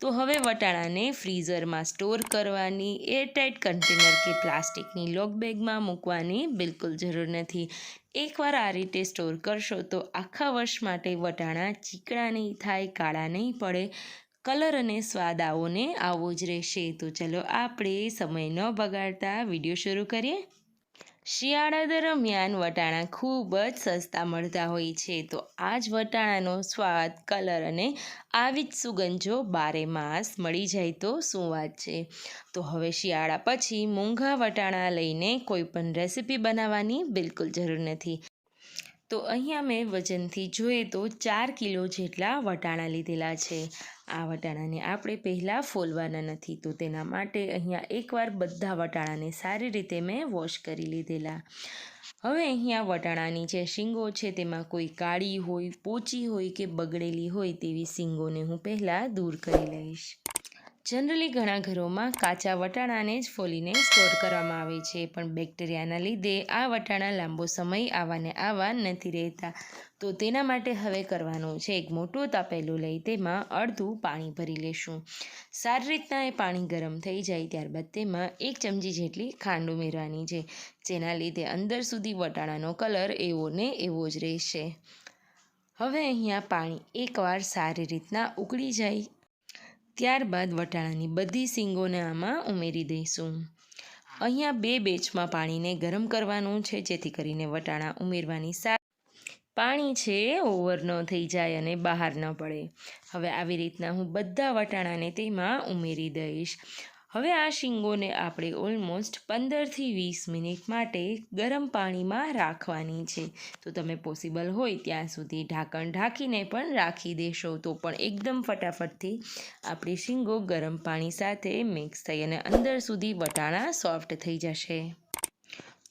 તો હવે વટાણાને ફ્રીઝરમાં સ્ટોર કરવાની એરટાઇટ કન્ટેનર કે પ્લાસ્ટિકની લોક બેગમાં મૂકવાની બિલકુલ જરૂર નથી. એકવાર આ રીતે સ્ટોર કરશો તો આખા વર્ષ માટે વટાણા ચીકણા નહીં થાય, કાળા નહીં પડે, કલર અને સ્વાદ આવો ને આવો જ રહેશે. તો ચલો આપણે સમય ન બગાડતા વીડિયો શરૂ કરીએ. શિયાળા દરમિયાન વટાણા ખૂબ જ સસ્તા મળતા હોય છે. તો આ જ વટાણાનો સ્વાદ, કલર અને આવી જ સુગંધો બારે માસ મળી જાય તો શું વાત છે? તો હવે શિયાળા પછી મોંઘા વટાણા લઈને કોઈ પણ રેસીપી બનાવવાની બિલકુલ જરૂર નથી. તો અહીંયા મેં વજનથી જોઈએ તો ચાર કિલો જેટલા વટાણા લીધેલા છે. આ વટાણાને આપણે પહેલાં ફોલવાના નથી, તો તેના માટે અહીંયા એકવાર બધા વટાણાને સારી રીતે મેં વોશ કરી લીધેલા. હવે અહીંયા વટાણાની જે શીંગો છે તેમાં કોઈ કાળી હોય, પોચી હોય કે બગડેલી હોય તેવી શીંગોને હું પહેલાં દૂર કરી લઈશ. જનરલી ઘણા ઘરોમાં કાચા વટાણાને જ ફોલીને સ્ટોર કરવામાં આવે છે, પણ બેક્ટેરિયાના લીધે આ વટાણા લાંબો સમય આવાને આવા નથી રહેતા. તો તેના માટે હવે કરવાનું છે એક મોટું તપેલું લઈ તેમાં અડધું પાણી ભરી લેશું. સારી રીતના એ પાણી ગરમ થઈ જાય ત્યારબાદ તેમાં એક ચમચી જેટલી ખાંડ ઉમેરવાની છે, જેના લીધે અંદર સુધી વટાણાનો કલર એવો ને એવો જ રહેશે. હવે અહીંયા પાણી એકવાર સારી રીતના ઉકળી જાય ત્યારબાદ વટાણાની બધી સિંગોને આમાં ઉમેરી દઈશું. અહીંયા બે બેચમાં પાણીને ગરમ કરવાનું છે, જેથી કરીને વટાણા ઉમેરવાની સા પાણી છે, ઓવર ન થઈ જાય અને બહાર ન પડે. હવે આવી રીતના હું બધા વટાણાને તેમાં ઉમેરી દઈશ. હવે આ શીંગોને આપણે ઓલમોસ્ટ પંદરથી વીસ મિનિટ માટે ગરમ પાણીમાં રાખવાની છે. તો તમે પોસિબલ હોય ત્યાં સુધી ઢાંકણ ઢાંકીને પણ રાખી દેશો. તો પણ એકદમ ફટાફટથી આપણી શીંગો ગરમ પાણી સાથે મિક્સ થઈ અને અંદર સુધી વટાણા સોફ્ટ થઈ જશે.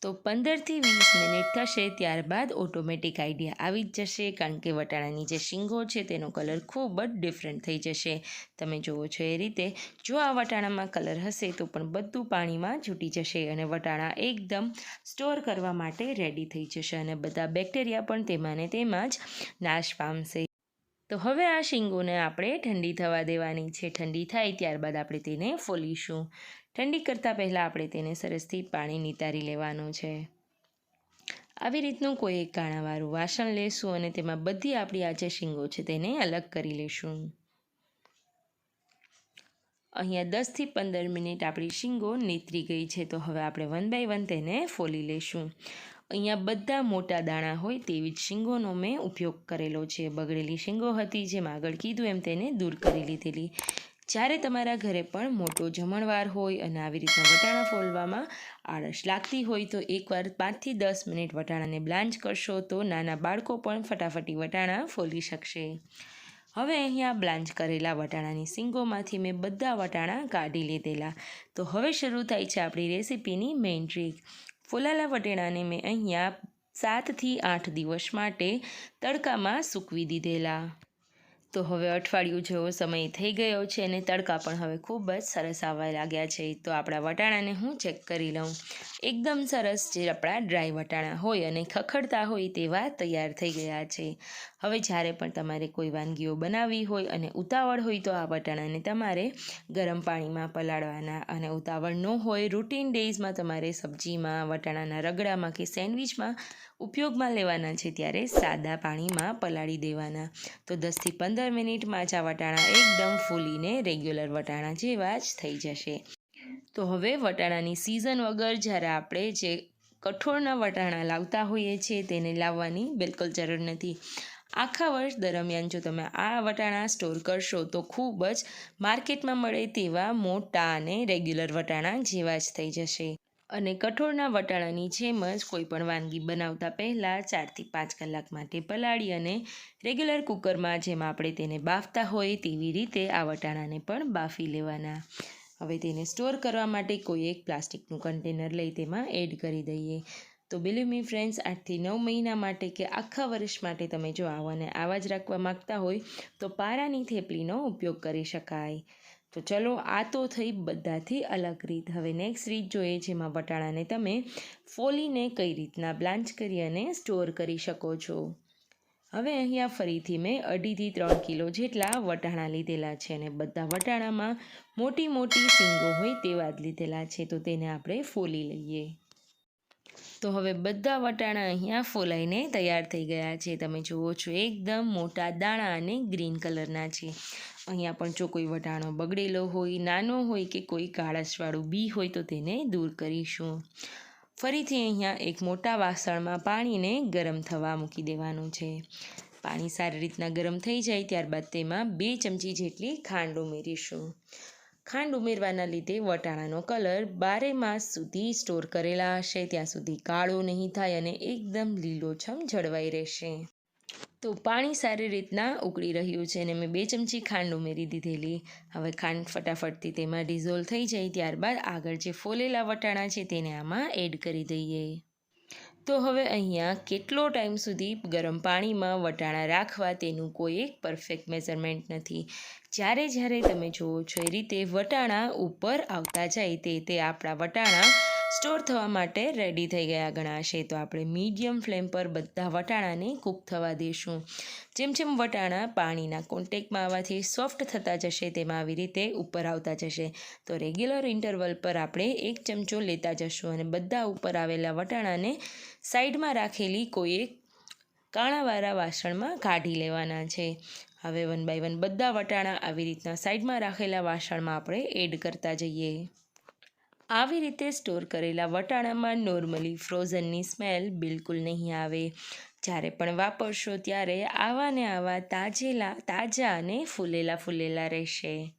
તો પંદરથી વીસ મિનિટ થશે ત્યારબાદ ઓટોમેટિક આઈડિયા આવી જ જશે કારણ કે વટાણાની જે શીંગો છે તેનો કલર ખૂબ જ ડિફરન્ટ થઈ જશે. તમે જુઓ છો એ રીતે, જો આ વટાણામાં કલર હશે તો પણ બધું પાણીમાં છૂટી જશે અને વટાણા એકદમ સ્ટોર કરવા માટે રેડી થઈ જશે અને બધા બેક્ટેરિયા પણ તેમાં તેમાં જ નાશ પામશે. તો હવે આ શીંગોને આપણે ઠંડી થવા દેવાની છે. ઠંડી થાય ત્યારબાદ આપણે તેને ફોલીશું. ઠંડી કરતાં પહેલાં આપણે તેને સરસથી પાણી નિતારી લેવાનું છે. આવી રીતનું કોઈ એક કાણાવાળું વાસણ લેશું અને તેમાં બધી આપણી આ જે શીંગો છે તેને અલગ કરી લેશું. અહીંયા દસથી પંદર મિનિટ આપણી શીંગો નીતરી ગઈ છે તો હવે આપણે વન બાય વન તેને ફોલી લેશું. અહીંયા બધા મોટા દાણા હોય તેવી જ શીંગોનો મેં ઉપયોગ કરેલો છે. બગડેલી શીંગો હતી જેમ આગળ કીધું એમ તેને દૂર કરી લીધેલી. જ્યારે તમારા ઘરે પણ મોટો જમણવાર હોય અને આવી રીતના વટાણા ફોલવામાં આળસ લાગતી હોય તો એકવાર પાંચથી દસ મિનિટ વટાણાને બ્લાન્ચ કરશો તો નાના બાળકો પણ ફટાફટી વટાણા ફોલી શકશે. હવે અહીંયા બ્લાન્ચ કરેલા વટાણાની સિંગોમાંથી મેં બધા વટાણા કાઢી લીધેલા. તો હવે શરૂ થાય છે આપણી રેસીપીની મેઇન ટ્રીક. ફોલાલા વટાણાને મેં અહીંયા સાતથી આઠ દિવસ માટે તડકામાં સૂકવી દીધેલા. તો હવે અઠવાડિયું જેવો સમય થઈ ગયો છે અને તડકા પણ હવે ખૂબ જ સરસ આવવા લાગ્યા છે. તો આપણા વટાણાને હું ચેક કરી લઉં. એકદમ સરસ જે આપણા ડ્રાય વટાણા હોય અને ખખડતા હોય તેવા તૈયાર થઈ ગયા છે. હવે જ્યારે પણ તમારે કોઈ વાનગીઓ બનાવવી હોય અને ઉતાવળ હોય તો આ વટાણાને તમારે ગરમ પાણીમાં પલાળવાના અને ઉતાવળ ન હોય રૂટીન ડેઝમાં તમારે સબ્જીમાં, વટાણાના રગડામાં કે સેન્ડવિચમાં ઉપયોગમાં લેવાના છે ત્યારે સાદા પાણીમાં પલાળી દેવાના. તો દસથી પંદર મિનિટમાં જ આ વટાણા એકદમ ફૂલીને રેગ્યુલર વટાણા જેવા જ થઈ જશે. તો હવે વટાણાની સિઝન વગર જ્યારે આપણે જે કઠોળના વટાણા લાવતા હોઈએ છીએ તેને લાવવાની બિલકુલ જરૂર નથી. આખા વર્ષ દરમિયાન જો તમે આ વટાણા સ્ટોર કરશો તો ખૂબ જ માર્કેટમાં મળે તેવા મોટા અને રેગ્યુલર વટાણા જેવા જ થઈ જશે. અને કઠોળના વટાણાની જેમ જ કોઈપણ વાનગી બનાવતા પહેલાં ચારથી પાંચ કલાક માટે પલાળી અને રેગ્યુલર કુકરમાં જેમ આપણે તેને બાફતા હોય તેવી રીતે આ વટાણાને પણ બાફી લેવાના. હવે તેને સ્ટોર કરવા માટે કોઈ એક પ્લાસ્ટિકનું કન્ટેનર લઈ તેમાં એડ કરી દઈએ. તો બિલીવ મી ફ્રેન્ડ્સ આઠથી નવ મહિના માટે કે આખા વર્ષ માટે તમે જો આવાને આવા જ રાખવા માગતા હોય, તો પારાની થેપલીનો ઉપયોગ કરી શકાય. તો ચલો, આ તો થઈ બધાથી અલગ રીત. હવે નેક્સ્ટ રીત જોઈએ, જેમાં વટાણાને તમે ફોલીને કઈ રીતના બ્લાન્ચ કરી અને સ્ટોર કરી શકો છો. હવે અહીંયા ફરીથી મેં અઢીથી ત્રણ કિલો જેટલા વટાણા લીધેલા છે અને બધા વટાણામાં મોટી મોટી સિંગો હોય તેવા જ લીધેલા છે. તો તેને આપણે ફોલી લઈએ. તો હવે બધા વટાણા અહીંયા ફોલાઈને તૈયાર થઈ ગયા છે. તમે જુઓ છો, એકદમ મોટા દાણા અને ગ્રીન કલરના છે. અહીંયા પણ જો કોઈ વટાણો બગડેલો હોય, નાનો હોય કે કોઈ કાળસવાળું બી હોય તો તેને દૂર કરીશું. ફરીથી અહીંયા એક મોટા વાસણમાં પાણીને ગરમ થવા મૂકી દેવાનું છે. પાણી સારી રીતના ગરમ થઈ જાય ત્યારબાદ તેમાં બે ચમચી જેટલી ખાંડ ઉમેરીશું. ખાંડ ઉમેરવાના લીધે વટાણાનો કલર બારે માસ સુધી સ્ટોર કરેલા હશે. ત્યાં સુધી કાળો નહીં થાય અને એકદમ લીલોછમ જળવાઈ રહેશે. તો પાણી સારી રીતના ઉકળી રહ્યું છે અને મેં બે ચમચી ખાંડ ઉમેરી દીધેલી. હવે ખાંડ ફટાફટથી તેમાં ડિઝોલ્વ થઈ જાય ત્યારબાદ આગળ જે ફોલેલા વટાણા છે તેને આમાં એડ કરી દઈએ. તો હવે અહીંયા કેટલો ટાઈમ સુધી ગરમ પાણીમાં વટાણા રાખવા તેનું કોઈ એક પરફેક્ટ મેઝરમેન્ટ નથી. જ્યારે જ્યારે તમે જુઓ છો એ રીતે વટાણા ઉપર આવતા જાય તે તે આપણા વટાણા સ્ટોર થવા માટે રેડી થઈ ગયા ગણાશે તો આપણે મીડિયમ ફ્લેમ પર બધા વટાણાને કૂક થવા દઈશું. જેમ જેમ વટાણા પાણીના કોન્ટેક્ટમાં આવવાથી સોફ્ટ થતા જશે, તેમાં આવી રીતે ઉપર આવતા જશે. તો રેગ્યુલર ઇન્ટરવલ પર આપણે એક ચમચો લેતા જશું અને બધા ઉપર આવેલા વટાણાને સાઈડમાં રાખેલી કોઈ એક કાણાવાળા વાસણમાં કાઢી લેવાના છે. હવે વન બાય વન બધા વટાણા આવી રીતના સાઈડમાં રાખેલા વાસણમાં આપણે એડ કરતા જઈએ. આવી રીતે સ્ટોર કરેલા વટાણામાં નોર્મલી ફ્રોઝનની સ્મેલ બિલકુલ નહીં આવે. જ્યારે પણ વાપરશો ત્યારે આવા ને આવા તાજેલા, તાજા અને ફૂલેલા ફૂલેલા રહેશે.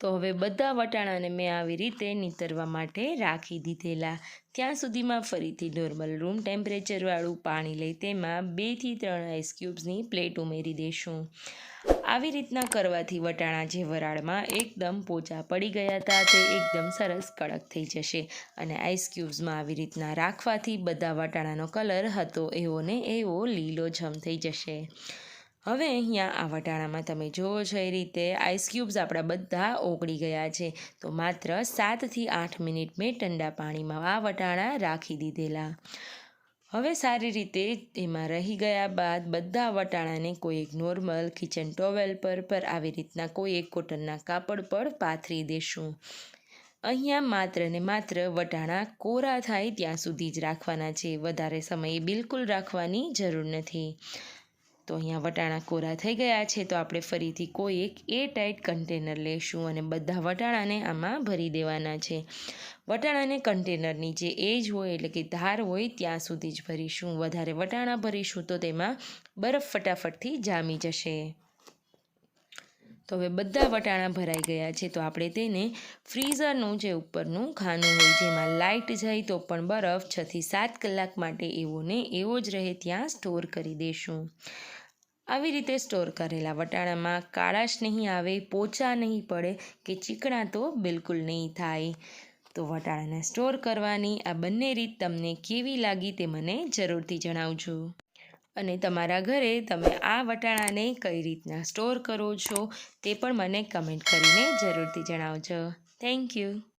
તો હવે બધા વટાણાને મેં આવી રીતે નીતરવા માટે રાખી દીધેલા. ત્યાં સુધીમાં ફરીથી નોર્મલ રૂમ ટેમ્પરેચરવાળું પાણી લઈ તેમાં બેથી ત્રણ આઈસ ક્યુબ્સની પ્લેટ ઉમેરી દઈશું આવી રીતના કરવાથી વટાણા જે વરાળમાં એકદમ પોચા પડી ગયા હતા તે એકદમ સરસ કડક થઈ જશે અને આઈસ ક્યુબ્સમાં આવી રીતના રાખવાથી બધા વટાણાનો કલર હતો એવો ને એવો લીલો જમ થઈ જશે. હવે અહીંયા આ વટાણામાં તમે જુઓ છો એ રીતે આઈસ ક્યુબ્સ આપણા બધા ઓગળી ગયા છે. તો માત્ર સાતથી આઠ મિનિટ મેં ઠંડા પાણીમાં આ વટાણા રાખી દીધેલા. હવે સારી રીતે એમાં રહી ગયા બાદ બધા વટાણાને કોઈ એક નોર્મલ કિચન ટોવેલ પર પર આવી રીતના કોઈ એક કોટનના કાપડ પર પાથરી દેશું. અહીંયા માત્ર ને માત્ર વટાણા કોરા થાય ત્યાં સુધી જ રાખવાના છે. વધારે સમયે બિલકુલ રાખવાની જરૂર નથી. તો અહીંયા વટાણા કોરા થઈ ગયા છે, તો આપણે ફરીથી કોઈ એક એ ટાઈટ કન્ટેનર લેશું અને બધા વટાણાને આમાં ભરી દેવાના છે. વટાણાને કન્ટેનરની જે એજ હોય, એટલે કે ધાર હોય, ત્યાં સુધી જ ભરીશું. વધારે વટાણા ભરીશું તો તેમાં બરફ ફટાફટથી જામી જશે. તો હવે બધા વટાણા ભરાઈ ગયા છે, તો આપણે તેને ફ્રીઝરનું જે ઉપરનું ખાનું હોય, જેમાં લાઇટ જાય તો પણ બરફ છથી સાત કલાક માટે એવો ને એવો જ રહે, ત્યાં સ્ટોર કરી દઈશું આવી રીતે સ્ટોર કરેલા વટાણામાં કાળાશ નહીં આવે, પોચા નહીં પડે કે ચીકણા તો બિલકુલ નહીં થાય. તો વટાણાને સ્ટોર કરવાની આ બંને રીત તમને કેવી લાગી તે મને જરૂરથી જણાવજો. અને તમારા ઘરે તમે આ વટાણાને કઈ રીતના સ્ટોર કરો છો તે પણ મને કમેન્ટ કરીને જરૂરથી જણાવજો. Thank you.